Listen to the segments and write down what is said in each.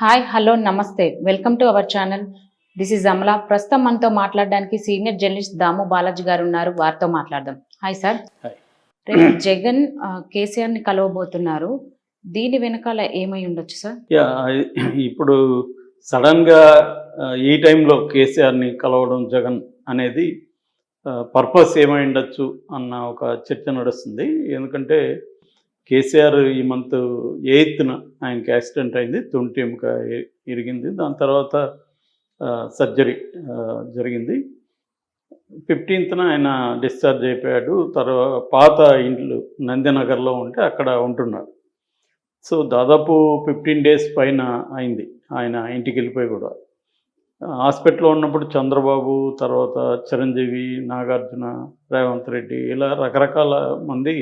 Hi hello namaste. Welcome to our channel. This is Amala. ప్రస్తుతం మనతో మాట్లాడడానికి senior journalist దాము బాలాజీ గారు ఉన్నారు. వారితో మాట్లాడదాం. Hi sir. రేపు జగన్ కేసీఆర్ని కలవబోతున్నారు. దీని వెనకాల ఏమై ఉండొచ్చు సార్? ఇప్పుడు సడన్గా ఈ టైంలో కేసీఆర్ని కలవడం జగన్ అనేది పర్పస్ ఏమై ఉండొచ్చు అన్న ఒక చర్చ నడుస్తుంది. ఎందుకంటే కేసీఆర్ ఈ మంత్ ఎయిత్న ఆయనకి యాక్సిడెంట్ అయింది. తొంటి ఎముక ఇరిగింది. దాని తర్వాత సర్జరీ జరిగింది. ఫిఫ్టీన్త్న ఆయన డిశ్చార్జ్ అయిపోయాడు. తర్వాత పాత ఇంట్లో నందినగర్లో ఉంటే అక్కడ ఉంటున్నాడు సో దాదాపు ఫిఫ్టీన్ డేస్ పైన అయింది ఆయన ఇంటికి వెళ్ళిపోయి కూడా. హాస్పిటల్లో ఉన్నప్పుడు చంద్రబాబు తర్వాత చిరంజీవి నాగార్జున రేవంత్ రెడ్డి ఇలా రకరకాల మంది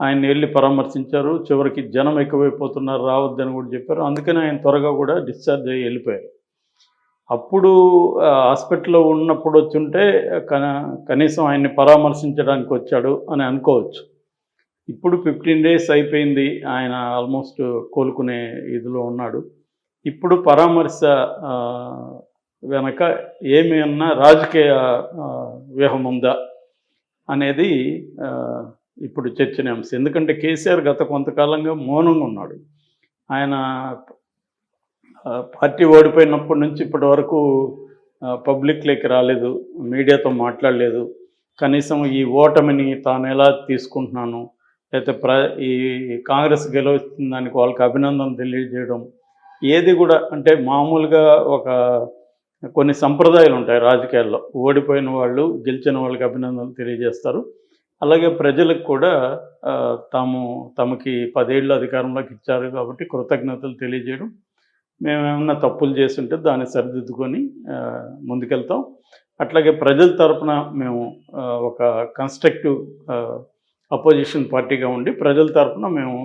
ఆయన్ని వెళ్ళి పరామర్శించారు. చివరికి జనం ఎక్కువైపోతున్నారు రావద్దని కూడా చెప్పారు. అందుకని ఆయన త్వరగా కూడా డిశ్చార్జ్ అయ్యి వెళ్ళిపోయారు. అప్పుడు హాస్పిటల్లో ఉన్నప్పుడు వచ్చుంటే కనీసం ఆయన్ని పరామర్శించడానికి వచ్చాడు అని అనుకోవచ్చు. ఇప్పుడు ఫిఫ్టీన్ డేస్ అయిపోయింది. ఆయన ఆల్మోస్ట్ కోలుకునే ఇదిలో ఉన్నాడు. ఇప్పుడు పరామర్శ వెనక ఏమి అన్నా రాజకీయ వ్యూహం ఉందా అనేది ఇప్పుడు చర్చనీయాంశం. ఎందుకంటే కేసీఆర్ గత కొంతకాలంగా మౌనంగా ఉన్నాడు. ఆయన పార్టీ ఓడిపోయినప్పటి నుంచి ఇప్పటి వరకు పబ్లిక్లోకి రాలేదు మీడియాతో మాట్లాడలేదు. కనీసం ఈ ఓటమిని తాను ఎలా తీసుకుంటున్నాను లేకపోతే ప్ర ఈ కాంగ్రెస్ గెలుస్తుంది దానికి వాళ్ళకి అభినందన తెలియజేయడం ఏది కూడా అంటే మామూలుగా ఒక కొన్ని సంప్రదాయాలు ఉంటాయి రాజకీయాల్లో. ఓడిపోయిన వాళ్ళు గెలిచిన వాళ్ళకి అభినందనలు తెలియజేస్తారు. అలాగే ప్రజలకు కూడా తాము తమకి పదేళ్ళు అధికారంలోకి ఇచ్చారు కాబట్టి కృతజ్ఞతలు తెలియజేయడం. మేమేమన్నా తప్పులు చేస్తుంటే దాన్ని సరిదిద్దుకొని ముందుకెళ్తాం. అట్లాగే ప్రజల తరపున మేము ఒక కన్స్ట్రక్టివ్ అపోజిషన్ పార్టీగా ఉండి ప్రజల తరపున మేము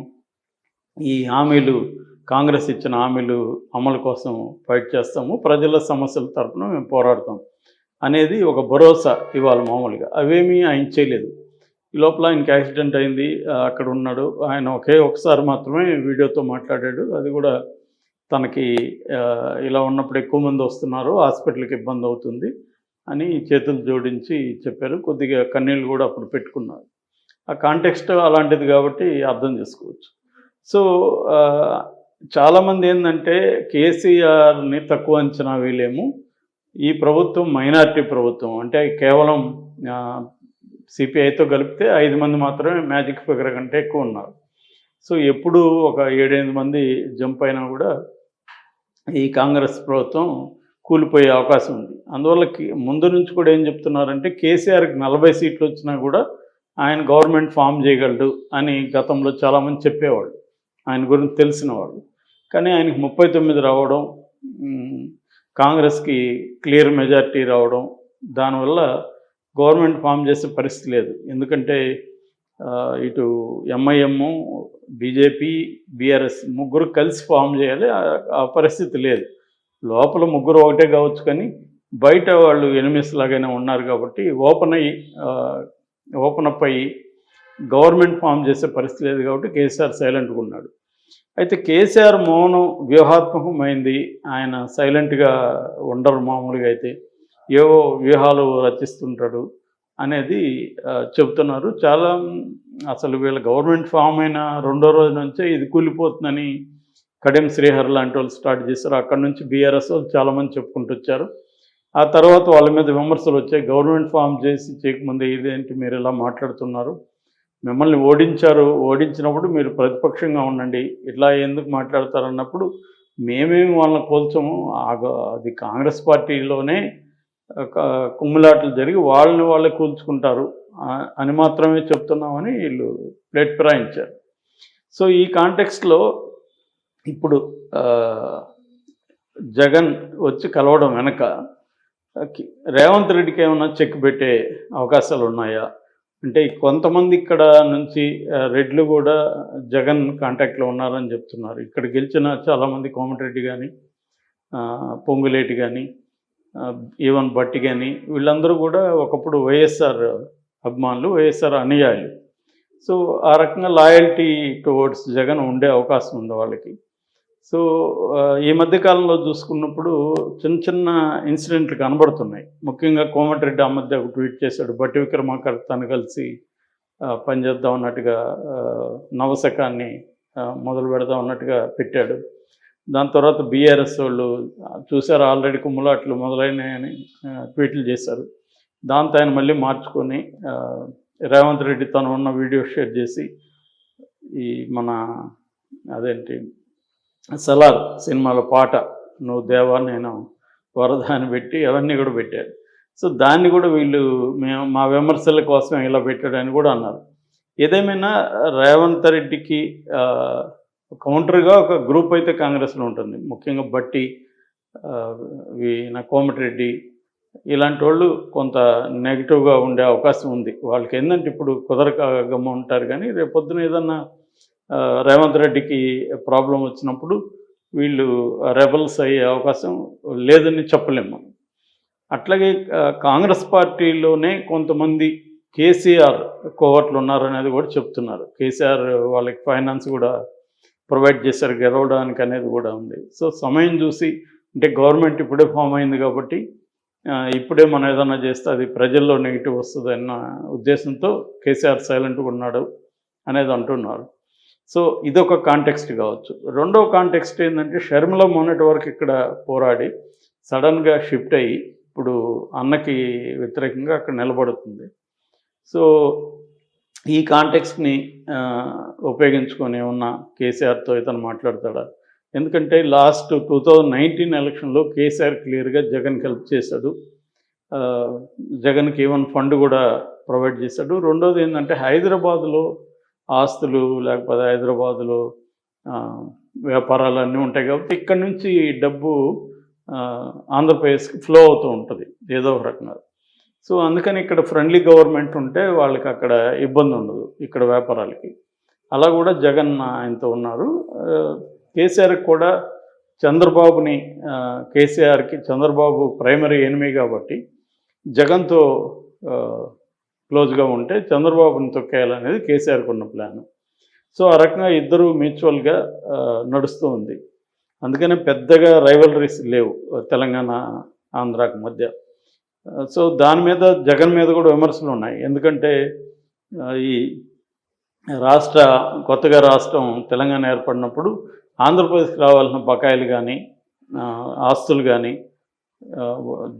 ఈ హామీలు కాంగ్రెస్ ఇచ్చిన హామీలు అమలు కోసం ఫైట్ చేస్తాము. ప్రజల సమస్యల తరపున మేము పోరాడతాం. అనేది ఒక భరోసా ఇవాళ మామూలుగా. అవేమీ ఆయన చేయలేదు. ఈ లోపల ఆయనకి యాక్సిడెంట్ అయింది. అక్కడ ఉన్నాడు. ఆయన ఒకే ఒకసారి మాత్రమే వీడియోతో మాట్లాడాడు. అది కూడా తనకి ఇలా ఉన్నప్పుడు ఎక్కువ మంది వస్తున్నారు హాస్పిటల్కి ఇబ్బంది అవుతుంది అని చేతులు జోడించి చెప్పారు. కొద్దిగా కన్నీళ్ళు కూడా అప్పుడు పెట్టుకున్నారు. ఆ కాంటెక్స్ట్ అలాంటిది కాబట్టి అర్థం చేసుకోవచ్చు. సో చాలామంది ఏంటంటే కేసీఆర్ని తక్కువ అంచనా వేయలేము. ఈ ప్రభుత్వం మైనార్టీ ప్రభుత్వం అంటే కేవలం సిపిఐతో కలిపితే ఐదు మంది మాత్రమే మ్యాజిక్ ఫిగర్ కంటే ఎక్కువ ఉన్నారు. సో ఎప్పుడు ఒక ఏడెనిమిది మంది జంప్ అయినా కూడా ఈ కాంగ్రెస్ ప్రభుత్వం కూలిపోయే అవకాశం ఉంది. అందువల్ల ముందు నుంచి కూడా ఏం చెప్తున్నారంటే కేసీఆర్కి నలభై సీట్లు వచ్చినా కూడా ఆయన గవర్నమెంట్ ఫామ్ చేయగలడు అని గతంలో చాలామంది చెప్పేవాళ్ళు. ఆయన గురించి తెలిసిన వాళ్ళు. కానీ ఆయనకి ముప్పై తొమ్మిది రావడం కాంగ్రెస్కి క్లియర్ మెజారిటీ రావడం దానివల్ల గవర్నమెంట్ ఫామ్ చేసే పరిస్థితి లేదు. ఎందుకంటే ఇటు ఎంఐఎం బీజేపీ బీఆర్ఎస్ ముగ్గురు కలిసి ఫామ్ చేయాలి. ఆ- పరిస్థితి లేదు. లోపల ముగ్గురు ఒకటే కావచ్చు కానీ బయట వాళ్ళు ఎనిమిస్ లాగానే ఉన్నారు కాబట్టి ఓపెన్ అయ్యి ఓపెన్ అప్ అయ్యి గవర్నమెంట్ ఫామ్ చేసే పరిస్థితి లేదు కాబట్టి కేసీఆర్ సైలెంట్గా ఉన్నాడు. అయితే కేసీఆర్ మౌనం వ్యూహాత్మకమైంది. ఆయన సైలెంట్గా ఉండరు మామూలుగా అయితే. ఏవో వ్యూహాలు రచిస్తుంటాడు అనేది చెబుతున్నారు. చాలా అసలు వీళ్ళ గవర్నమెంట్ ఫామ్ అయిన రెండో రోజు నుంచే ఇది కూలిపోతుందని కడెం శ్రీహర్ లాంటి వాళ్ళు స్టార్ట్ చేశారు. అక్కడ నుంచి బీఆర్ఎస్ చాలామంది చెప్పుకుంటూ వచ్చారు. ఆ తర్వాత వాళ్ళ మీద విమర్శలు వచ్చాయి. గవర్నమెంట్ ఫామ్ చేసి చేయకముందే ఇదేంటి మీరు ఇలా మాట్లాడుతున్నారు? మిమ్మల్ని ఓడించారు. ఓడించినప్పుడు మీరు ప్రతిపక్షంగా ఉండండి. ఇట్లా ఎందుకు మాట్లాడతారు అన్నప్పుడు మేమేమి వాళ్ళని కోల్చము? అది కాంగ్రెస్ పార్టీలోనే కుమ్ములాటలు జరిగి వాళ్ళని వాళ్ళే కూల్చుకుంటారు. అని మాత్రమే చెప్తున్నామని వీళ్ళు ప్లేట్ ప్రాయించారు. సో ఈ కాంటెక్స్ట్లో ఇప్పుడు జగన్ వచ్చి కలవడం వెనక రేవంత్ రెడ్డికి ఏమైనా చెక్ పెట్టే అవకాశాలు ఉన్నాయా? అంటే కొంతమంది ఇక్కడ నుంచి రెడ్లు కూడా జగన్ కాంటాక్ట్లో ఉన్నారని చెప్తున్నారు. ఇక్కడ గెలిచిన చాలామంది కోమటిరెడ్డి కానీ పొంగులేటి కానీ ఈవన్ భట్టి కానీ వీళ్ళందరూ కూడా ఒకప్పుడు వైఎస్ఆర్ అభిమానులు వైఎస్ఆర్ అనుయాయులు. సో ఆ రకంగా లాయల్టీ టువర్డ్స్ జగన్ ఉండే అవకాశం ఉంది వాళ్ళకి. సో ఈ మధ్య కాలంలో చూసుకున్నప్పుడు చిన్న చిన్న ఇన్సిడెంట్లు కనబడుతున్నాయి. ముఖ్యంగా కోమటిరెడ్డి ఆ మధ్య ఒక ట్వీట్ చేశాడు బట్టి విక్రమార్క తను కలిసి పనిచేద్దాం అన్నట్టుగా నవశకాన్ని మొదలు పెడదాం అన్నట్టుగా పెట్టాడు. దాని తర్వాత బీఆర్ఎస్ వాళ్ళు చూశారు ఆల్రెడీ కుమ్ములాట్లు మొదలైనాయని ట్వీట్లు చేశారు. దాంతో ఆయన మళ్ళీ మార్చుకొని రేవంత్ రెడ్డి తను ఉన్న వీడియో షేర్ చేసి ఈ మన అదేంటి సలార్ సినిమాలో పాట నువ్వు దేవా నేను వరద అని పెట్టి అవన్నీ కూడా పెట్టారు. సో దాన్ని కూడా వీళ్ళు మేము మా విమర్శల కోసం ఇలా పెట్టాడని కూడా అన్నారు. ఏదేమైనా రేవంత్ రెడ్డికి కౌంటర్గా ఒక గ్రూప్ అయితే కాంగ్రెస్లో ఉంటుంది. ముఖ్యంగా బట్టి ఈయన కోమటిరెడ్డి ఇలాంటి వాళ్ళు కొంత నెగిటివ్గా ఉండే అవకాశం ఉంది. వాళ్ళకి ఏంటంటే ఇప్పుడు కుదరక గమ్మ ఉంటారు కానీ రేపు పొద్దున ఏదన్నా రేవంత్ రెడ్డికి ప్రాబ్లం వచ్చినప్పుడు వీళ్ళు రెబల్స్ అయ్యే అవకాశం లేదని చెప్పలేము. అట్లాగే కాంగ్రెస్ పార్టీలోనే కొంతమంది కేసీఆర్ కోవట్లు ఉన్నారనేది కూడా చెప్తున్నారు. కేసీఆర్ వాళ్ళకి ఫైనాన్స్ కూడా ప్రొవైడ్ చేశారు గెలవడానికి అనేది కూడా ఉంది. సో సమయం చూసి అంటే గవర్నమెంట్ ఇప్పుడే ఫామ్ అయింది కాబట్టి ఇప్పుడే మనం ఏదైనా చేస్తే అది ప్రజల్లో నెగిటివ్ వస్తుంది అన్న ఉద్దేశంతో కేసీఆర్ సైలెంట్గా ఉన్నాడు అనేది అంటున్నారు. సో ఇదొక కాంటెక్స్ట్ కావచ్చు. రెండో కాంటెక్స్ట్ ఏంటంటే షర్మిల మొన్నటి వరకు ఇక్కడ పోరాడి సడన్గా షిఫ్ట్ అయ్యి ఇప్పుడు అన్నకి వ్యతిరేకంగా అక్కడ నిలబడుతుంది. సో ఈ కాంటెక్స్ని ఉపయోగించుకొని ఉన్న కేసీఆర్తో ఇతను మాట్లాడతాడా? ఎందుకంటే లాస్ట్ టూ థౌజండ్ నైన్టీన్ ఎలక్షన్లో కేసీఆర్ క్లియర్గా జగన్కి హెల్ప్ చేశాడు. జగన్కి ఈవెన్ ఫండ్ కూడా ప్రొవైడ్ చేశాడు. రెండోది ఏంటంటే హైదరాబాద్లో ఆస్తులు లేకపోతే హైదరాబాద్లో వ్యాపారాలు అన్నీ ఉంటాయి కాబట్టి ఇక్కడ నుంచి డబ్బు ఆంధ్రప్రదేశ్కి ఫ్లో అవుతూ ఉంటుంది. ఏదో ఒక రకంగా. సో అందుకని ఇక్కడ ఫ్రెండ్లీ గవర్నమెంట్ ఉంటే వాళ్ళకి అక్కడ ఇబ్బంది ఉండదు ఇక్కడ వ్యాపారాలకి. అలా కూడా జగన్ ఆయనతో ఉన్నారు. కేసీఆర్కి కూడా చంద్రబాబుని కేసీఆర్కి చంద్రబాబు ప్రైమరీ ఎనిమి కాబట్టి జగన్తో క్లోజ్గా ఉంటే చంద్రబాబుని తొక్కేయాలనేది కేసీఆర్కి ఉన్న ప్లాన్. సో ఆ రకంగా ఇద్దరు మ్యూచువల్గా నడుస్తూ ఉంది. అందుకనే పెద్దగా రైవలరీస్ లేవు తెలంగాణ ఆంధ్రాకి మధ్య. సో దాని మీద జగన్ మీద కూడా విమర్శలు ఉన్నాయి. ఎందుకంటే ఈ రాష్ట్ర కొత్తగా రాష్ట్రం తెలంగాణ ఏర్పడినప్పుడు ఆంధ్రప్రదేశ్కి రావాల్సిన బకాయిలు కానీ ఆస్తులు కానీ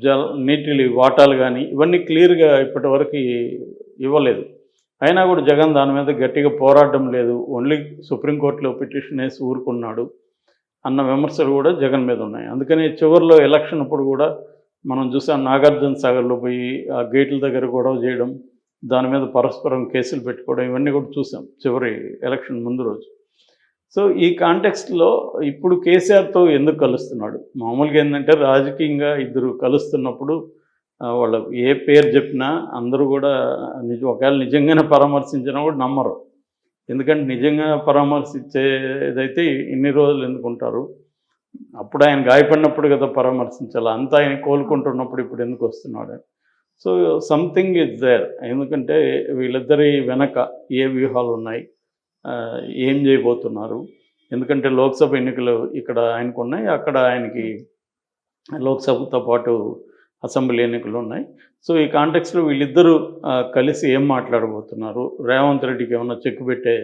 జల నీటి వాటాలు కానీ ఇవన్నీ క్లియర్గా ఇప్పటివరకు ఇవ్వలేదు. అయినా కూడా జగన్ దాని మీద గట్టిగా పోరాటం లేదు. ఓన్లీ సుప్రీంకోర్టులో పిటిషన్ వేసి ఊరుకున్నాడు అన్న విమర్శలు కూడా జగన్ మీద ఉన్నాయి. అందుకని చివరిలో ఎలక్షన్ అప్పుడు కూడా మనం చూసాం నాగార్జున సాగర్లో పోయి ఆ గేట్ల దగ్గర గొడవ చేయడం దాని మీద పరస్పరం కేసులు పెట్టుకోవడం ఇవన్నీ కూడా చూసాం చివరి ఎలక్షన్ ముందు రోజు. సో ఈ కాంటెక్స్ట్లో ఇప్పుడు కేసీఆర్తో ఎందుకు కలుస్తున్నాడు? మామూలుగా ఏంటంటే రాజకీయంగా ఇద్దరు కలుస్తున్నప్పుడు ఆ, వాళ్ళు ఏ పేరు చెప్పినా అందరూ కూడా నిజ ఒకవేళ నిజంగానే పరామర్శించినా కూడా నమ్మరు. ఎందుకంటే నిజంగా పరామర్శించేదైతే ఇన్ని రోజులు ఎందుకుంటారు? అప్పుడు ఆయన గాయపడినప్పుడు కదా పరామర్శించాలి. అంతా ఆయన కోలుకుంటున్నప్పుడు ఇప్పుడు ఎందుకు వస్తున్నాడు? సో సంథింగ్ ఇస్ దేర్ ఎందుకంటే వీళ్ళిద్దరి వెనక ఏ వ్యూహాలు ఉన్నాయి? ఏం చేయబోతున్నారు? ఎందుకంటే లోక్సభ ఎన్నికలు ఇక్కడ ఆయనకు ఉన్నాయి. అక్కడ ఆయనకి లోక్సభతో పాటు అసెంబ్లీ ఎన్నికలు ఉన్నాయి. సో ఈ కాంటెక్స్లో వీళ్ళిద్దరూ కలిసి ఏం మాట్లాడబోతున్నారు? రేవంత్ రెడ్డికి ఏమైనా చెక్ పెట్టే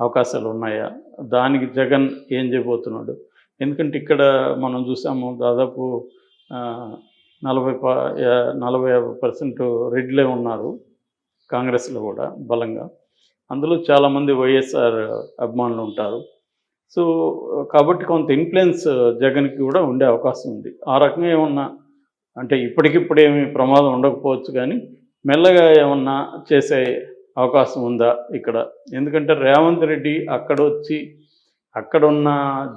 అవకాశాలు ఉన్నాయా? దానికి జగన్ ఏం చేయబోతున్నాడు? ఎందుకంటే ఇక్కడ మనం చూసాము దాదాపు నలభై ప యా- నలభై యాభై పర్సెంట్ రెడ్లే ఉన్నారు కాంగ్రెస్లో కూడా బలంగా. అందులో చాలామంది వైఎస్ఆర్ అభిమానులు ఉంటారు. సో కాబట్టి కొంత ఇన్ఫ్లుయెన్స్ జగన్కి కూడా ఉండే అవకాశం ఉంది. ఆ రకంగా ఏమన్నా అంటే ఇప్పటికిప్పుడు ప్రమాదం ఉండకపోవచ్చు కానీ మెల్లగా ఏమన్నా చేసే అవకాశం ఉందా ఇక్కడ? ఎందుకంటే రేవంత్ రెడ్డి అక్కడ వచ్చి అక్కడున్న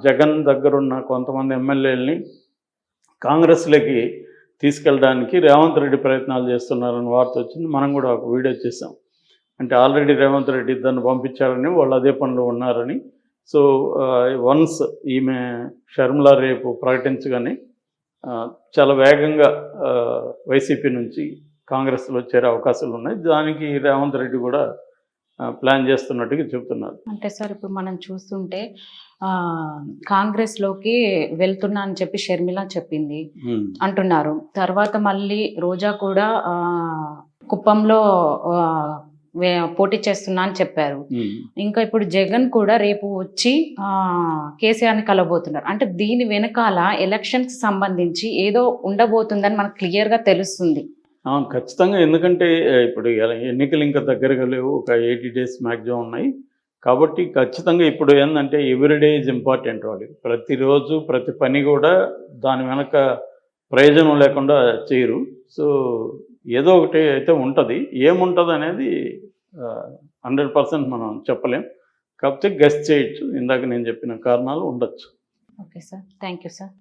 జగన్ దగ్గరున్న కొంతమంది ఎమ్మెల్యేలని కాంగ్రెస్లోకి తీసుకెళ్ళడానికి రేవంత్ రెడ్డి ప్రయత్నాలు చేస్తున్నారని వార్త వచ్చింది. మనం కూడా ఒక వీడియో చేసాం అంటే ఆల్రెడీ రేవంత్ రెడ్డి దాన్ని పంపించారని వాళ్ళు అదే పనిలో ఉన్నారని. సో వన్స్ ఈమె షర్మిల రేపు ప్రకటించగానే చాలా వేగంగా వైసీపీ నుంచి కాంగ్రెస్లో చేరే అవకాశాలు ఉన్నాయి దానికి రేవంత్ రెడ్డి కూడా ప్లాన్ చేస్తున్నట్టుగా చెబుతున్నారు అంటే సార్ ఇప్పుడు మనం చూస్తుంటే ఆ కాంగ్రెస్లోకి వెళ్తున్నా అని చెప్పి షర్మిల చెప్పింది. అంటున్నారు. తర్వాత మళ్ళీ రోజా కూడా కుప్పంలో పోటీ చేస్తున్నా అని చెప్పారు. ఇంకా ఇప్పుడు జగన్ కూడా రేపు వచ్చి ఆ, కేసీఆర్ని కలవబోతున్నారు. అంటే దీని వెనకాల ఎలక్షన్స్ సంబంధించి ఏదో ఉండబోతుందని మనకు క్లియర్గా తెలుస్తుంది. ఖచ్చితంగా. ఎందుకంటే ఇప్పుడు ఎన్నికలు ఇంకా దగ్గరగా లేవు. ఒక ఎయిటీ డేస్ మ్యాక్సిమం ఉన్నాయి. కాబట్టి ఖచ్చితంగా ఇప్పుడు ఏంటంటే ఎవ్రీడే ఇస్ ఇంపార్టెంట్ వాళ్ళకి. ప్రతిరోజు ప్రతి పని కూడా దాని వెనక ప్రయోజనం లేకుండా చేయరు. సో ఏదో ఒకటి అయితే ఉంటుంది. ఏముంటుంది అనేది హండ్రెడ్ పర్సెంట్ మనం చెప్పలేం. కాకపోతే గెస్ట్ చేయొచ్చు. ఇందాక నేను చెప్పిన కారణాలు ఉండొచ్చు. Okay sir. Thank you sir.